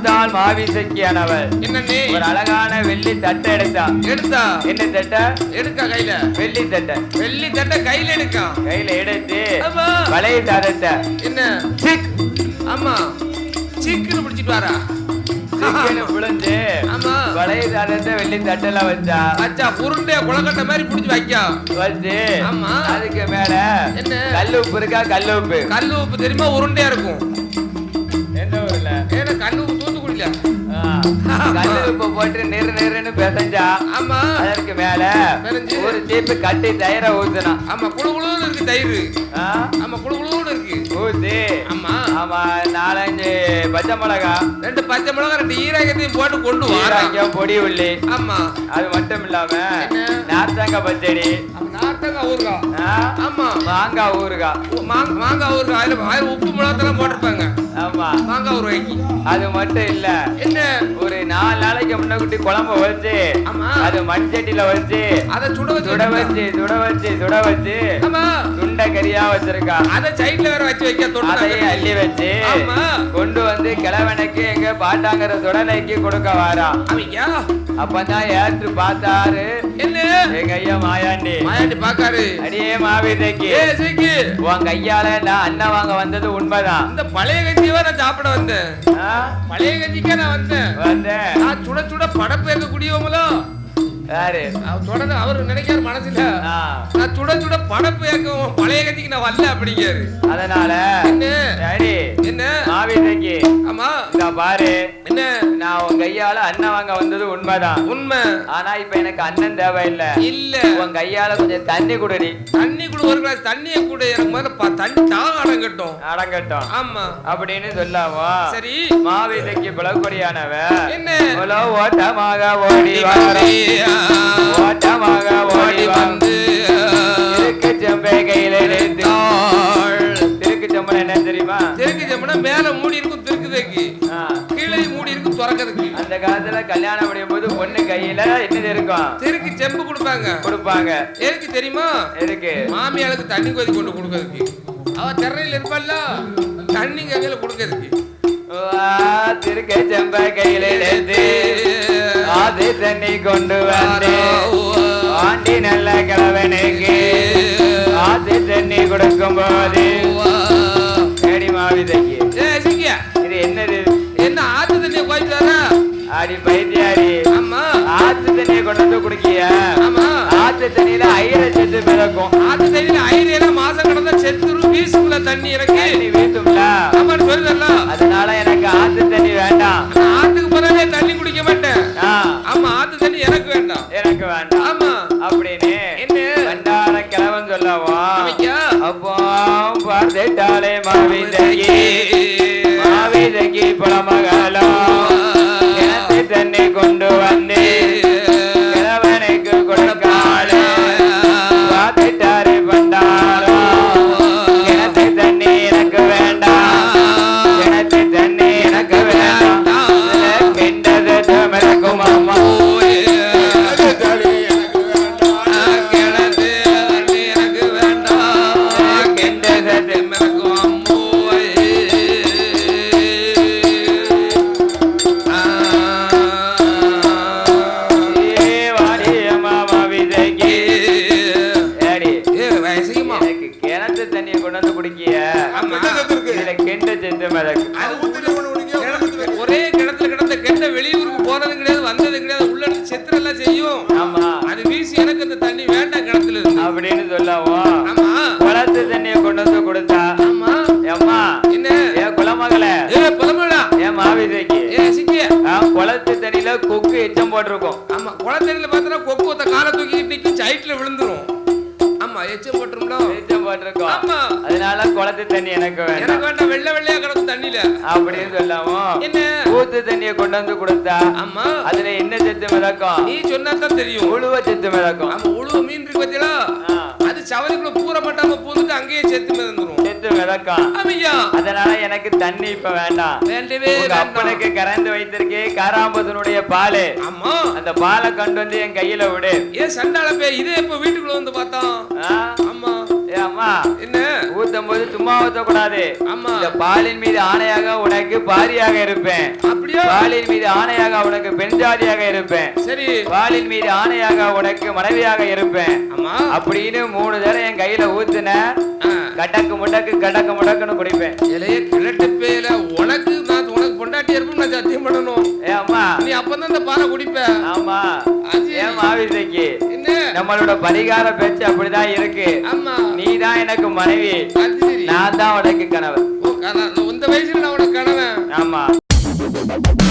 பார்த்தால் மாவிசக்கியானவள் என்னண்ணே? ஒரு அழகான வெள்ளி தட்டை எடுத்தா எடுத்தா? என்ன தட்டை? எடுக்கா கையில. வெள்ளி தட்டை. வெள்ளி தட்டை கையில எடுக்கா. கையில எடுத்து பழைய சாதத்தை என்ன? சிக். ஆமா. சீக்கிரம் பிடிச்சிட்டு வாரா. ஆமா. பழைய சாதத்தை வெள்ளி தட்டுல வச்சா. அச்சா உருண்டைய குளக்கட்டை மாதிரி பிடிச்சி வைக்கா. வச்சு ஆமா. அதுக்கு மேல என்ன? கல்லு உப்பு இருக்கா? கல்லு உப்பு. கல் உப்பு தெரியுமா? உருண்டையா இருக்கும். போட்டு நெரு நெருன்னு பிசைஞ்சா ஆமா. அதற்கு மேல. ஒரு சீப்பு கட்டி தயிரை ஊத்துனா. ஆமா குழு குழுன்னு இருக்கு தயிர்? ஆமா குழு குழுன்னு இருக்கு. ஊத்தி. ஆமா. ஆமா நாலஞ்சு பச்சை மிளகா. ரெண்டு பச்சை மிளகா ரெண்டு ஈரகத்தையும் போட்டு கொண்டு வாரா ஈரக்கம், பொடி உள்ளி. ஆமா. அது மட்டும் இல்லாம என்ன? நார்த்தங்காய் பச்சடி. நார்த்தங்காய் ஊறுகாய்? ஆமா. மாங்காய் ஊறுகாய் மாங்காய் ஊறுகாய் அதுல அதுல உப்பு மிளகாத்தெல்லாம் போட்டிருப்பாங்க. ஆமா. மாங்காய் ஊறுகாய்க்கு. அது மட்டும் இல்ல. என்ன? ஒரு நாலு முன்னாடி குழம்பு வச்சு அது மண் சட்டியில வச்சு அத சுட வச்சு சுட வச்சு சுட வச்சு சுட வச்சு துண்டை கறியா வச்சிருக்கா. அத சைடுல வேற வச்சு வைக்க அதையும் அள்ளி வச்சு. கொண்டு வந்து கிழவனுக்கு எங்க பாட்டாங்கிற சுடலைக்கு கொடுக்க வாரா அப்பதான் ஏற்று பார்த்தாரு. என்ன? எங்க ஐயா மாயாண்டி. மாயாண்டி பாக்காரு. அடியே மாவீதைக்கு. ஏ சீக்கி. உன் கையால நான் அண்ணன் வாங்க வந்தது உண்மைதான். இந்த பழைய கஞ்சியவா நான் சாப்பிட வந்தேன்? பழைய கஞ்சிக்கே நான் வந்தேன். வந்தேன். நான் சுட சுட படப்பு எங்க குடியோமலோ? யாரு? தொடர்ந்து அவரு நினைக்காரு மனசுல. நான் சுட சுட படப்பு ஏக்கம் பழைய நான் வரல அப்படிங்காரு அதனால என்ன? என்ன? மாவீதைக்கு. ஆமா. பாரு. என்ன? கையால அண்ணன் வாங்க வந்தது உண்மைதான். உண்மை. ஆனா இப்ப எனக்கு அண்ணன் தேவையில்லை. இல்ல. உன் கையால கொஞ்சம் தண்ணி குடுடி. தண்ணி கூட ஒரு கிளாஸ் தண்ணியை கூட. எனக்கு முதல்ல தண்ணி தாக அடங்கட்டும். அடங்கட்டும். ஆமா. அப்படின்னு சொல்லாமோ? சரி. மாவீதைக்கு பிளக்கொடியானவ என்ன? ஓட்டமாக ஓடி வாரம் ஓட்டமாக ஓடி வந்து திருக்கு செம்பை கையில செம்பனை என்ன தெரியுமா? தெருக்கு ஜம்முனா மேல மூடி இருக்கும் திருக்குதைக்கு ஆ. கீழே மூடி இருக்கும் திறக்கிறதுக்கு. அந்த காலத்துல கல்யாணம் முடியும் போது பொண்ணு கையில என்னது இருக்கும்? தெருக்கு செம்பு கொடுப்பாங்க. கொடுப்பாங்க. எதுக்கு தெரியுமா? எதுக்கு? மாமியாளுக்கு தண்ணி கொதி கொண்டு கொடுக்கறதுக்கு. அவ திறனையில் இருப்பாள்ல தண்ணி கையில கொடுக்கறதுக்கு. திருக்கு செம்பை கையில எடுத்து ஆதி தண்ணி கொண்டு வந்து ஆண்டி நல்ல கிழவனுக்கு ஆடி பைத்தியாடி ஆமா. ஆத்து தண்ணியை கொண்டு வந்து குடிக்கிய ஆமா. ஆத்து தண்ணியில ஐர செத்து மிதக்கும். ஆத்து தண்ணியில ஐரியெல்லாம் மாசம் கடந்தா செத்துரும் வீசுக்குள்ள தண்ணி இறக்கி தண்ணி வீசும்ல. ஆமான்னு சொல்லுதல்ல. அதனால எனக்கு ஆத்து தண்ணி வேண்டாம். ஆத்துக்கு பிறகு தண்ணி குடிக்க மாட்டேன். ஆமா ஆத்து தண்ணி எனக்கு வேண்டாம். எனக்கு வேண்டாம். ஆமா. அப்படின்னு என்ன? கண்டார கிழவன் சொல்லவா? அப்போ பார்த்துட்டாலே மாவிதகி தண்ணியை கொண்டு வந்து குடிக்கிய. இதுல கெண்ட அது கிணத்து- ஒரே கிணத்துல கிடந்த கெட்ட வெளியூருக்கு போறது கிடையாது வந்தது கிடையாது உள்ள இருந்து செத்துரெல்லாம் செய்யும். ஆமா. அது வீசி எனக்கு அந்த தண்ணி வேண்டாம் கிணத்துல இருந்து. அப்படின்னு சொல்லவும் ஆமா. குளத்து தண்ணியை கொண்டு வந்து கொடுத்தா? ஆமா. அம்மா என்ன? ஏ குலமகளே. ஏ புலம்புடா ஏன் மாவிதைக்கு. ஏ சிக்கிய குளத்து தண்ணியில கொக்கு எச்சம் போட்டிருக்கும். ஆமா. குளத்தடியில பார்த்தா கொக்கு ஒத்த காலை தூக்கிட்டு நிக்கும் சைட்ல விழுந்துரும். எச்சம் போட்டுரும்ல எச்சம் போட்டிருக்கோம். ஆமா. அதனால குளத்து தண்ணி எனக்கு வேண்டாம். எனக்கு வேண்டாம். வெள்ளை வெள்ளையா கிடக்கும் தண்ணியில. அப்படின்னு சொல்லவும் என்ன? ஊத்து தண்ணியை கொண்டு வந்து கொடுத்தா ஆமா. அதுல என்ன செத்து மிதக்கும்? நீ சொன்னா தான் தெரியும். உழுவ செத்து மிதக்கும். ஆமா உழுவு மீன் இருக்கு பார்த்தீங்களா சவரிக்குள்ள பூர மாட்டாம பூந்துட்டு அங்கேயே செத்து மிதந்துரும். செத்து மிதக்கும் ஆமையா அதனால எனக்கு தண்ணி இப்ப வேண்டாம். வேண்டவே அப்பனுக்கு கறந்து வைத்திருக்கே காராம்பதனுடைய பாலு. ஆமா. அந்த பாலை கொண்டு வந்து என் கையில விடு. ஏன் சண்டாள பே இதே இப்ப வீட்டுக்குள்ள வந்து பார்த்தோம்? ஆமா. ஏ அம்மா. என்ன? ஊத்தும் போது சும்மா ஊத்தக்கூடாது. இந்த பாலின் மீது ஆணையாக உனக்கு பாரியாக இருப்பேன். வாளின் மீது ஆணையாக உனக்கு பெண் ஜாதியாக இருப்பேன். சரி. வாளின் மீது ஆணையாக உனக்கு மனைவியாக இருப்பேன். அப்படின்னு மூணு தடவை என் கையில ஊத்துன. கடக்கு முடக்கு கடக்கு முடக்குன்னு குடிப்பேன். இலைய கிழட்டு பேல உனக்கு நான் உனக்கு பொண்டாட்டி இருப்பேன் நான் சத்தியம் பண்ணணும். அம்மா. நீ அப்பதான் இந்த பாலை குடிப்ப. ஆமா. ஏன் மாவிசைக்கு நம்மளோட பரிகார பேச்சு அப்படிதான் இருக்கு. ஆமா. தான் எனக்கு மனைவி. நான் தான் உனக்கு கணவர். ஓ, கண- இந்த வயசுல நான் உனக்கு கணவன். ஆமா.